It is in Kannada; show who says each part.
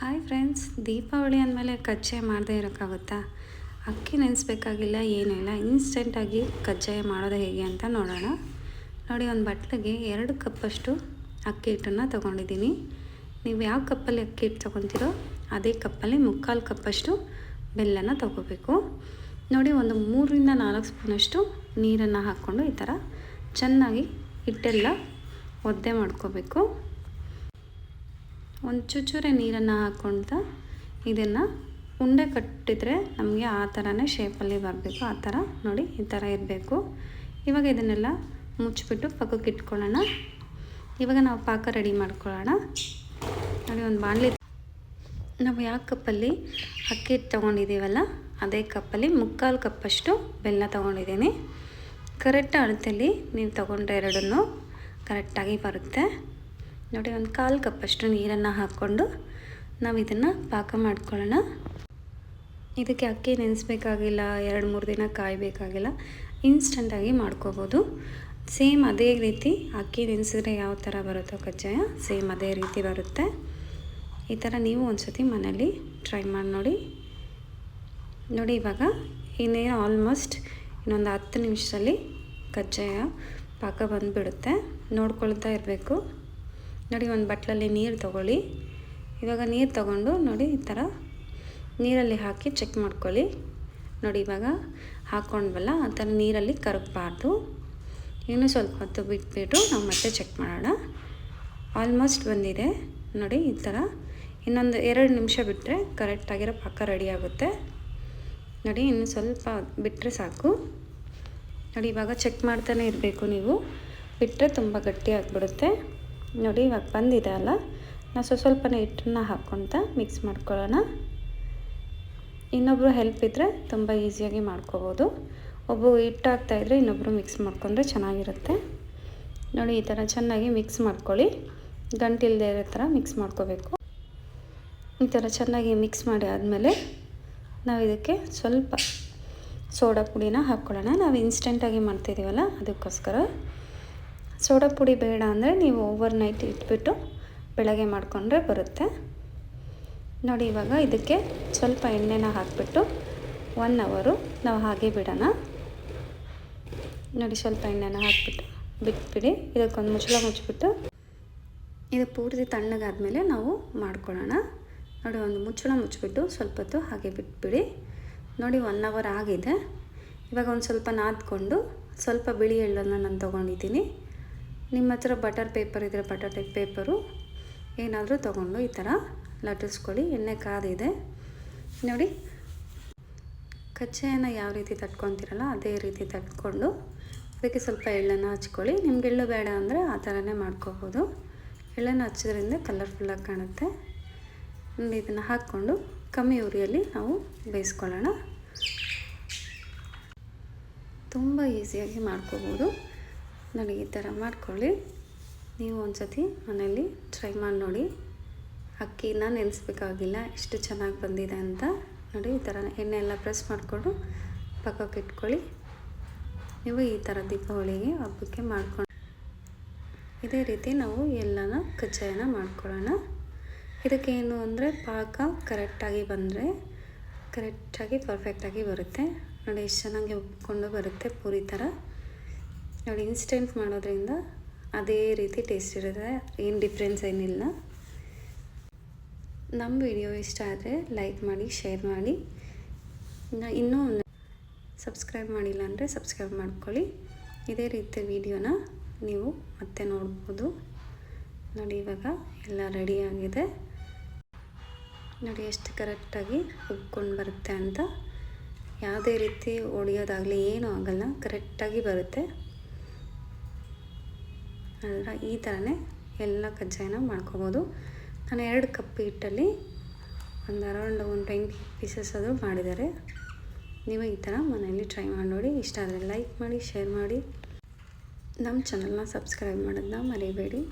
Speaker 1: ಹಾಯ್ ಫ್ರೆಂಡ್ಸ್ ದೀಪಾವಳಿ ಅಂದಮೇಲೆ ಕಜ್ಜಾಯ ಮಾಡದೇ ಇರೋಕ್ಕಾಗುತ್ತಾ? ಅಕ್ಕಿ ನೆನೆಸ್ಬೇಕಾಗಿಲ್ಲ, ಏನಿಲ್ಲ ಇನ್ಸ್ಟೆಂಟಾಗಿ ಕಜ್ಜಾಯ ಮಾಡೋದು ಹೇಗೆ ಅಂತ ನೋಡೋಣ. ನೋಡಿ, ಒಂದು ಬಟ್ಲಿಗೆ ಎರಡು ಕಪ್ಪಷ್ಟು ಅಕ್ಕಿ ಹಿಟ್ಟನ್ನು ತೊಗೊಂಡಿದ್ದೀನಿ. ನೀವು ಯಾವ ಕಪ್ಪಲ್ಲಿ ಅಕ್ಕಿ ಹಿಟ್ಟು ತೊಗೊತೀರೋ, ಅದೇ ಕಪ್ಪಲ್ಲಿ ಮುಕ್ಕಾಲು ಕಪ್ಪಷ್ಟು ಬೆಲ್ಲನ ತೊಗೋಬೇಕು. ನೋಡಿ, ಒಂದು ಮೂರರಿಂದ ನಾಲ್ಕು ಸ್ಪೂನಷ್ಟು ನೀರನ್ನು ಹಾಕ್ಕೊಂಡು ಈ ಥರ ಚೆನ್ನಾಗಿ ಹಿಟ್ಟೆಲ್ಲ ಒದ್ದೆ ಮಾಡ್ಕೋಬೇಕು. ಒಂದು ಚೂಚೂರೆ ನೀರನ್ನು ಹಾಕ್ಕೊಳ್ತಾ ಇದನ್ನು ಉಂಡೆ ಕಟ್ಟಿದರೆ ನಮಗೆ ಆ ಥರನೇ ಶೇಪಲ್ಲಿ ಬರಬೇಕು. ಆ ಥರ ನೋಡಿ ಈ ಥರ ಇರಬೇಕು. ಇವಾಗ ಇದನ್ನೆಲ್ಲ ಮುಚ್ಚಿಬಿಟ್ಟು ಪಕ್ಕಕ್ಕೆ ಇಟ್ಕೊಳ್ಳೋಣ. ಇವಾಗ ನಾವು ಪಾಕ ರೆಡಿ ಮಾಡ್ಕೊಳ್ಳೋಣ. ನೋಡಿ ಒಂದು ಬಾಣಲಿ ನಾವು ಯಾವ ಕಪ್ಪಲ್ಲಿ ಅಕ್ಕಿ ತೊಗೊಂಡಿದ್ದೀವಲ್ಲ, ಅದೇ ಕಪ್ಪಲ್ಲಿ ಮುಕ್ಕಾಲು ಕಪ್ಪಷ್ಟು ಬೆಲ್ಲ ತೊಗೊಂಡಿದ್ದೀನಿ. ಕರೆಕ್ಟ್ ಅಳತೆಯಲ್ಲಿ ನೀವು ತೊಗೊಂಡ್ರೆ ಎರಡನ್ನೂ ಕರೆಕ್ಟಾಗಿ ಬರುತ್ತೆ. ನೋಡಿ, ಒಂದು ಕಾಲು ಕಪ್ಪಷ್ಟು ನೀರನ್ನು ಹಾಕ್ಕೊಂಡು ನಾವು ಇದನ್ನು ಪಾಕ ಮಾಡ್ಕೊಳ್ಳೋಣ. ಇದಕ್ಕೆ ಅಕ್ಕಿ ನೆನೆಸ್ಬೇಕಾಗಿಲ್ಲ, ಎರಡು ಮೂರು ದಿನ ಕಾಯಬೇಕಾಗಿಲ್ಲ ಇನ್ಸ್ಟಂಟಾಗಿ ಮಾಡ್ಕೋಬೋದು. ಸೇಮ್ ಅದೇ ರೀತಿ ಅಕ್ಕಿ ನೆನೆಸಿದ್ರೆ ಯಾವ ಥರ ಬರುತ್ತೋ ಕಜ್ಜಾಯ, ಸೇಮ್ ಅದೇ ರೀತಿ ಬರುತ್ತೆ. ಈ ಥರ ನೀವು ಒಂದು ಸತಿ ಮನೇಲಿ ಟ್ರೈ ಮಾಡಿ ನೋಡಿ. ನೋಡಿ, ಇವಾಗ ಇನ್ನೇನು ಆಲ್ಮೋಸ್ಟ್ ಇನ್ನೊಂದು ಹತ್ತು ನಿಮಿಷದಲ್ಲಿ ಕಜ್ಜಾಯ ಪಾಕ ಬಂದುಬಿಡುತ್ತೆ. ನೋಡ್ಕೊಳ್ತಾ ಇರಬೇಕು. ನೋಡಿ, ಒಂದು ಬಟ್ಲಲ್ಲಿ ನೀರು ತಗೊಳ್ಳಿ. ಇವಾಗ ನೀರು ತಗೊಂಡು ನೋಡಿ, ಈ ಥರ ನೀರಲ್ಲಿ ಹಾಕಿ ಚೆಕ್ ಮಾಡ್ಕೊಳ್ಳಿ. ನೋಡಿ, ಇವಾಗ ಹಾಕ್ಕೊಂಡ್ವಲ್ಲ ಆ ಥರ ನೀರಲ್ಲಿ ಕರಗಬಾರ್ದು. ಇನ್ನೂ ಸ್ವಲ್ಪ ಹೊತ್ತು ಬಿಟ್ಬಿಟ್ಟು ನಾವು ಮತ್ತೆ ಚೆಕ್ ಮಾಡೋಣ. ಆಲ್ಮೋಸ್ಟ್ ಬಂದಿದೆ. ನೋಡಿ, ಈ ಥರ ಇನ್ನೊಂದು ಎರಡು ನಿಮಿಷ ಬಿಟ್ಟರೆ ಕರೆಕ್ಟಾಗಿರೋ ಪಾಕ ರೆಡಿ ಆಗುತ್ತೆ. ನೋಡಿ, ಇನ್ನು ಸ್ವಲ್ಪ ಬಿಟ್ಟರೆ ಸಾಕು. ನೋಡಿ, ಇವಾಗ ಚೆಕ್ ಮಾಡ್ತಾನೆ ಇರಬೇಕು ನೀವು. ಬಿಟ್ಟರೆ ತುಂಬ ಗಟ್ಟಿ ಆಗಿಬಿಡುತ್ತೆ. ನೋಡಿ, ಇವಾಗ ಬಂದಿದೆ ಅಲ್ಲ? ನಾವು ಸ್ವಲ್ಪ ಸ್ವಲ್ಪನೇ ಹಿಟ್ಟನ್ನ ಹಾಕ್ಕೊತ ಮಿಕ್ಸ್ ಮಾಡ್ಕೊಳ್ಳೋಣ. ಇನ್ನೊಬ್ಬರು ಹೆಲ್ಪ್ ಇದ್ದರೆ ತುಂಬ ಈಸಿಯಾಗಿ ಮಾಡ್ಕೋಬೋದು. ಒಬ್ಬರು ಹಿಟ್ಟು ಹಾಕ್ತಾಯಿದ್ರೆ ಇನ್ನೊಬ್ಬರು ಮಿಕ್ಸ್ ಮಾಡ್ಕೊಂಡ್ರೆ ಚೆನ್ನಾಗಿರುತ್ತೆ. ನೋಡಿ, ಈ ಥರ ಚೆನ್ನಾಗಿ ಮಿಕ್ಸ್ ಮಾಡ್ಕೊಳ್ಳಿ. ಗಂಟಿಲ್ಲದೆ ಇರೋ ಥರ ಮಿಕ್ಸ್ ಮಾಡ್ಕೋಬೇಕು. ಈ ಥರ ಚೆನ್ನಾಗಿ ಮಿಕ್ಸ್ ಮಾಡಿ ಆದಮೇಲೆ ನಾವು ಇದಕ್ಕೆ ಸ್ವಲ್ಪ ಸೋಡಾ ಪುಡಿನ ಹಾಕ್ಕೊಳ್ಳೋಣ. ನಾವು ಇನ್ಸ್ಟೆಂಟಾಗಿ ಮಾಡ್ತಿದ್ದೀವಲ್ಲ ಅದಕ್ಕೋಸ್ಕರ. ಸೋಡಾ ಪುಡಿ ಬೇಡ ಅಂದರೆ ನೀವು ಓವರ್ ನೈಟ್ ಇಟ್ಬಿಟ್ಟು ಬೆಳಗ್ಗೆ ಮಾಡಿಕೊಂಡ್ರೆ ಬರುತ್ತೆ. ನೋಡಿ ಇವಾಗ ಇದಕ್ಕೆ ಸ್ವಲ್ಪ ಎಣ್ಣೆನ ಹಾಕಿಬಿಟ್ಟು ಒನ್ ಅವರು ನಾವು ಹಾಗೆ ಬಿಡೋಣ. ನೋಡಿ ಸ್ವಲ್ಪ ಎಣ್ಣೆನ ಹಾಕಿಬಿಟ್ಟು ಬಿಟ್ಬಿಡಿ. ಇದಕ್ಕೊಂದು ಮುಚ್ಚಳ ಮುಚ್ಚಿಬಿಟ್ಟು ಇದು ಪೂರ್ತಿ ತಣ್ಣಗಾದ್ಮೇಲೆ ನಾವು ಮಾಡ್ಕೊಳ್ಳೋಣ. ನೋಡಿ ಒಂದು ಮುಚ್ಚಳ ಮುಚ್ಚಿಬಿಟ್ಟು ಸ್ವಲ್ಪ ಹೊತ್ತು ಹಾಗೆ ಬಿಟ್ಬಿಡಿ. ನೋಡಿ ಒನ್ ಅವರ್ ಆಗಿದೆ. ಇವಾಗ ಒಂದು ಸ್ವಲ್ಪ ನಾದ್ಕೊಂಡು ಸ್ವಲ್ಪ ಬಿಳಿ ಎಳ್ಳನ್ನು ನಾನು ತೊಗೊಂಡಿದ್ದೀನಿ. ನಿಮ್ಮ ಹತ್ರ ಬಟರ್ ಪೇಪರ್ ಇದ್ದರೆ ಬಟರ್ ಪೇಪರು ಏನಾದರೂ ತೊಗೊಂಡು ಈ ಥರ ಲಟ್ಟಿಸ್ಕೊಳ್ಳಿ, ಎಣ್ಣೆ ಕಾದಿದೆ. ನೋಡಿ, ಕಚ್ಚೆಯನ್ನು ಯಾವ ರೀತಿ ತಟ್ಕೊತೀರಲ್ಲ ಅದೇ ರೀತಿ ತಟ್ಕೊಂಡು ಅದಕ್ಕೆ ಸ್ವಲ್ಪ ಎಳ್ಳನ್ನು ಹಚ್ಕೊಳ್ಳಿ. ನಿಮ್ಗೆ ಎಳ್ಳು ಬೇಡ ಅಂದರೆ ಆ ಥರನೇ ಮಾಡ್ಕೋಬೋದು. ಎಳ್ಳನ್ನು ಹಚ್ಚೋದ್ರಿಂದ ಕಲರ್ಫುಲ್ಲಾಗಿ ಕಾಣುತ್ತೆ. ಇದನ್ನು ಹಾಕ್ಕೊಂಡು ಕಮ್ಮಿ ಉರಿಯಲ್ಲಿ ನಾವು ಬೇಯಿಸ್ಕೊಳ್ಳೋಣ. ತುಂಬ ಈಸಿಯಾಗಿ ಮಾಡ್ಕೋಬೋದು. ನೋಡಿ ಈ ಥರ ಮಾಡ್ಕೊಳ್ಳಿ. ನೀವು ಒಂದು ಸತಿ ಮನೇಲಿ ಟ್ರೈ ಮಾಡಿ ನೋಡಿ. ಅಕ್ಕಿನ ನೆನೆಸ್ಬೇಕಾಗಿಲ್ಲ ಎಷ್ಟು ಚೆನ್ನಾಗಿ ಬಂದಿದೆ ಅಂತ ನೋಡಿ ಈ ಥರ ಎಣ್ಣೆ ಎಲ್ಲ ಪ್ರೆಸ್ ಮಾಡಿಕೊಂಡು ಪಕ್ಕಕ್ಕೆ ಇಟ್ಕೊಳ್ಳಿ. ನೀವು ಈ ಥರ ದೀಪಾವಳಿಗೆ ಹಬ್ಬಕ್ಕೆ ಮಾಡ್ಕೊಂಡು. ಇದೇ ರೀತಿ ನಾವು ಎಲ್ಲನ ಕಜ್ಜಾಯನ ಮಾಡ್ಕೊಳ್ಳೋಣ. ಇದಕ್ಕೇನು ಅಂದರೆ ಪಾಕ ಕರೆಕ್ಟಾಗಿ ಬಂದರೆ ಕರೆಕ್ಟಾಗಿ ಪರ್ಫೆಕ್ಟಾಗಿ ಬರುತ್ತೆ. ನೋಡಿ, ಎಷ್ಟು ಚೆನ್ನಾಗಿ ಉಬ್ಕೊಂಡು ಬರುತ್ತೆ ಪೂರಿ ಥರ. ನೋಡಿ ಇನ್ಸ್ಟೆಂಟ್ ಮಾಡೋದ್ರಿಂದ ಅದೇ ರೀತಿ ಟೇಸ್ಟ್ ಇರುತ್ತೆ, ಏನು ಡಿಫ್ರೆನ್ಸ್ ಏನಿಲ್ಲ. ನಮ್ಮ ವಿಡಿಯೋ ಇಷ್ಟ ಆದರೆ ಲೈಕ್ ಮಾಡಿ ಶೇರ್ ಮಾಡಿ. ಇನ್ನೂ ಸಬ್ಸ್ಕ್ರೈಬ್ ಮಾಡಿಲ್ಲ ಅಂದರೆ ಸಬ್ಸ್ಕ್ರೈಬ್ ಮಾಡ್ಕೊಳ್ಳಿ. ಇದೇ ರೀತಿ ವಿಡಿಯೋನ ನೀವು ಮತ್ತೆ ನೋಡ್ಬೋದು. ನೋಡಿ ಇವಾಗ ಎಲ್ಲ ರೆಡಿಯಾಗಿದೆ ನೋಡಿ ಎಷ್ಟು ಕರೆಕ್ಟಾಗಿ ಉಬ್ಕೊಂಡು ಬರುತ್ತೆ ಅಂತ. ಯಾವುದೇ ರೀತಿ ಒಡೆಯೋದಾಗಲಿ ಏನೂ ಆಗಲ್ಲ ಕರೆಕ್ಟಾಗಿ ಬರುತ್ತೆ. ಅದರ ಈ ಥರನೇ ಎಲ್ಲ ಕಜ್ಜಾಯನ ಮಾಡ್ಕೋಬೋದು. ನಾನು ಎರಡು ಕಪ್ ಹಿಟ್ಟಲ್ಲಿ ಒಂದು ಅರೌಂಡ್ ಒಂದು ಟ್ವೆಂಟಿ ಪೀಸಸ್ ಅದು ಮಾಡಿದ್ದಾರೆ. ನೀವು ಈ ಥರ ಮನೆಯಲ್ಲಿ ಟ್ರೈ ಮಾಡಿ ನೋಡಿ. ಇಷ್ಟ ಆದರೆ ಲೈಕ್ ಮಾಡಿ, ಶೇರ್ ಮಾಡಿ. ನಮ್ಮ ಚಾನಲ್ನ ಸಬ್ಸ್ಕ್ರೈಬ್ ಮಾಡೋದನ್ನ ಮರಿಬೇಡಿ.